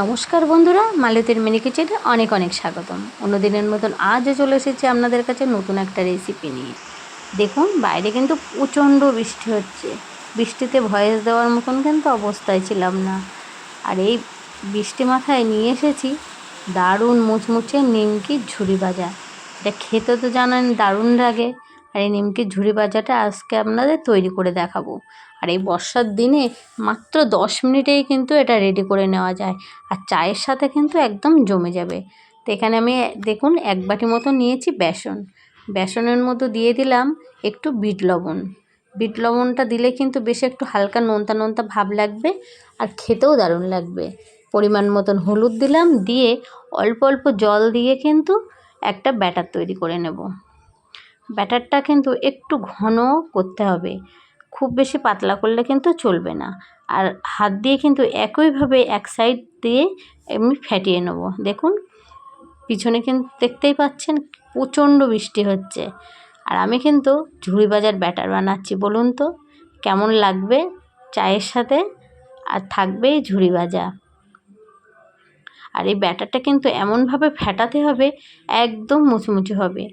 নমস্কার বন্ধুরা, মালতীর মিনি কিচেনে অনেক অনেক স্বাগতম। অন্যদিনের মতন আজও চলে এসেছি আপনাদের কাছে নতুন একটা রেসিপি নিয়ে। দেখুন, বাইরে কিন্তু প্রচণ্ড বৃষ্টি হচ্ছে। বৃষ্টিতে ভয়েস দেওয়ার মতন কিন্তু অবস্থায় ছিলাম না। আর এই বৃষ্টি মাথায় নিয়ে এসেছি দারুণ মুচমুচে নিমকি ঝুড়ি ভাজা। এটা খেতে তো জানেন দারুণ লাগে। আর এই নিমকির ঝুড়ি ভাজাটা আজকে আপনাদের তৈরি করে দেখাবো। আর এই বর্ষার দিনে মাত্র দশ মিনিটেই কিন্তু এটা রেডি করে নেওয়া যায়। আর চায়ের সাথে কিন্তু একদম জমে যাবে। তো এখানে আমি দেখুন, এক বাটি মতো নিয়েছি বেসন। বেসনের মতো দিয়ে দিলাম একটু বিট লবণ। বিট লবণটা দিলে কিন্তু বেশ একটু হালকা নোনতা নোনতা ভাব লাগবে আর খেতেও দারুণ লাগবে। পরিমাণ মতন হলুদ দিলাম, দিয়ে অল্প অল্প জল দিয়ে কিন্তু একটা ব্যাটার তৈরি করে নেব। ব্যাটারটা কিন্তু একটু ঘন করতে হবে। খুব বেশি পাতলা করলে কিন্তু চলবে না। আর হাত দিয়ে কিন্তু একইভাবে এক সাইড দিয়ে এমনি ফ্যাটিয়ে নেব। দেখুন, পিছনে কিন্তু দেখতেই পাচ্ছেন প্রচণ্ড বৃষ্টি হচ্ছে। আর আমি কিন্তু ঝুড়ি বাজার ব্যাটার বানাচ্ছি, বলুন তো। কেমন লাগবে চায়ের সাথে? আর থাকবে ঝুড়ি ভাজা। আর এই ব্যাটারটা কিন্তু এমনভাবে ফ্যাটাতে হবে, একদম মুচমুচে হবে।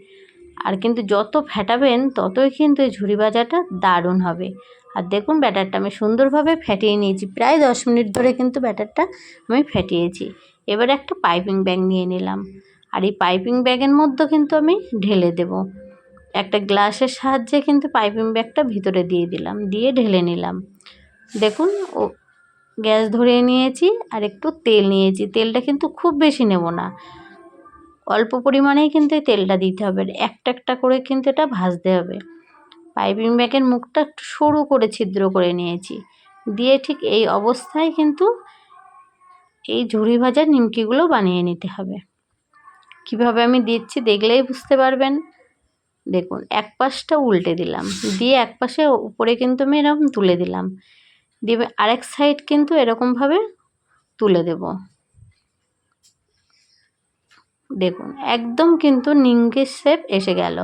আর কিন্তু যত ফ্যাটাবেন ততই কিন্তু এই ঝুড়ি ভাজাটা দারুণ হবে। আর দেখুন ব্যাটারটা আমি সুন্দরভাবে ফেটিয়ে নিয়েছি, প্রায় দশ মিনিট ধরে কিন্তু ব্যাটারটা আমি ফেটিয়েছি। এবার একটা পাইপিং ব্যাগ নিয়ে নিলাম। আর এই পাইপিং ব্যাগের মধ্যে কিন্তু আমি ঢেলে দেব। একটা গ্লাসের সাহায্যে কিন্তু পাইপিং ব্যাগটা ভিতরে দিয়ে দিলাম, দিয়ে ঢেলে নিলাম। দেখুন ও গ্যাস ধরিয়ে নিয়েছি আর একটু তেল নিয়েছি, তেলটা কিন্তু খুব বেশি নেব না। অল্প পরিমাণেই কিন্তু এই তেলটা দিতে হবে। একটা একটা করে কিন্তু এটা ভাজতে হবে। পাইপিং ব্যাগের মুখটা একটু সরু করে ছিদ্র করে নিয়েছি। দিয়ে ঠিক এই অবস্থায় কিন্তু এই ঝুড়ি ভাজা নিমকিগুলো বানিয়ে নিতে হবে। কীভাবে আমি দিচ্ছি দেখলেই বুঝতে পারবেন। দেখুন, এক পাশটা উল্টে দিলাম। দিয়ে এক পাশে উপরে কিন্তু আমি এরকম তুলে দিলাম। দিয়ে আরেক সাইড কিন্তু এরকমভাবে তুলে দেব। দেখুন, একদম কিন্তু নিমকির শেপ এসে গেল।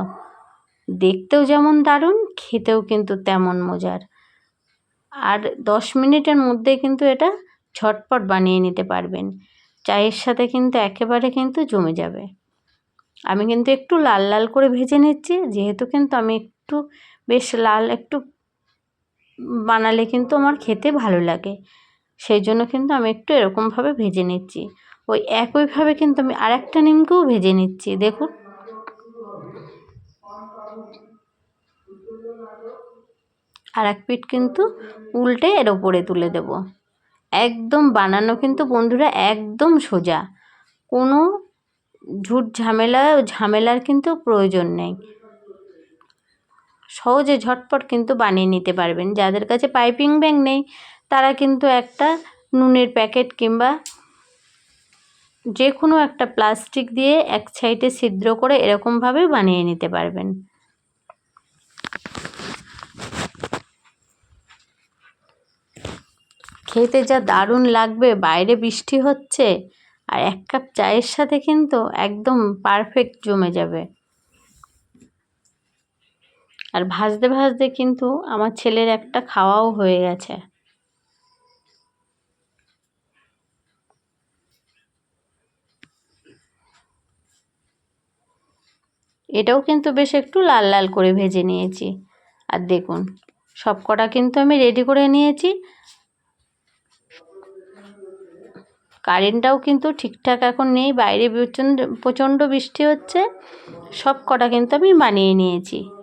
দেখতেও যেমন দারুণ, খেতেও কিন্তু তেমন মজার। আর দশ মিনিটের মধ্যে কিন্তু এটা ঝটপট বানিয়ে নিতে পারবেন। চায়ের সাথে কিন্তু একেবারে কিন্তু জমে যাবে। আমি কিন্তু একটু লাল লাল করে ভেজে নিচ্ছি, যেহেতু কিন্তু আমি একটু বেশ লাল, একটু বানালে কিন্তু আমার খেতে ভালো লাগে। সেই জন্য কিন্তু আমি একটু এরকমভাবে ভেজে নিচ্ছি। ওই একইভাবে কিন্তু আমি আরেকটা নিমকেও ভেজে নিচ্ছি, দেখুন। আর এক পিঠ কিন্তু উল্টে এর ওপরে তুলে দেব। একদম বানানো কিন্তু বন্ধুরা একদম সোজা। কোনো ঝুট ঝামেলা, ঝামেলার কিন্তু প্রয়োজন নেই। সহজে ঝটপট কিন্তু বানিয়ে নিতে পারবেন। যাদের কাছে পাইপিং ব্যাগ নেই তারা কিন্তু একটা নুনের প্যাকেট কিংবা যে কোনো একটা প্লাস্টিক দিয়ে এক সাইডে ছিদ্র করে এরকমভাবে বানিয়ে নিতে পারবেন। খেতে যা দারুণ লাগবে, বাইরে বৃষ্টি হচ্ছে, আর এক কাপ চায়ের সাথে কিন্তু একদম পারফেক্ট জমে যাবে। আর ভাজতে ভাজতে কিন্তু আমার ছেলের একটা খাওয়াও হয়ে গেছে। এটাও কিন্তু বেশ একটু লাল লাল করে ভেজে নিয়েছি। আর দেখুন, সব কটা কিন্তু আমি রেডি করে নিয়েছি। কারেন্টটাও কিন্তু ঠিকঠাক এখন নেই, বাইরে প্রচণ্ড প্রচণ্ড বৃষ্টি হচ্ছে। সব কটা কিন্তু আমি বানিয়ে নিয়েছি।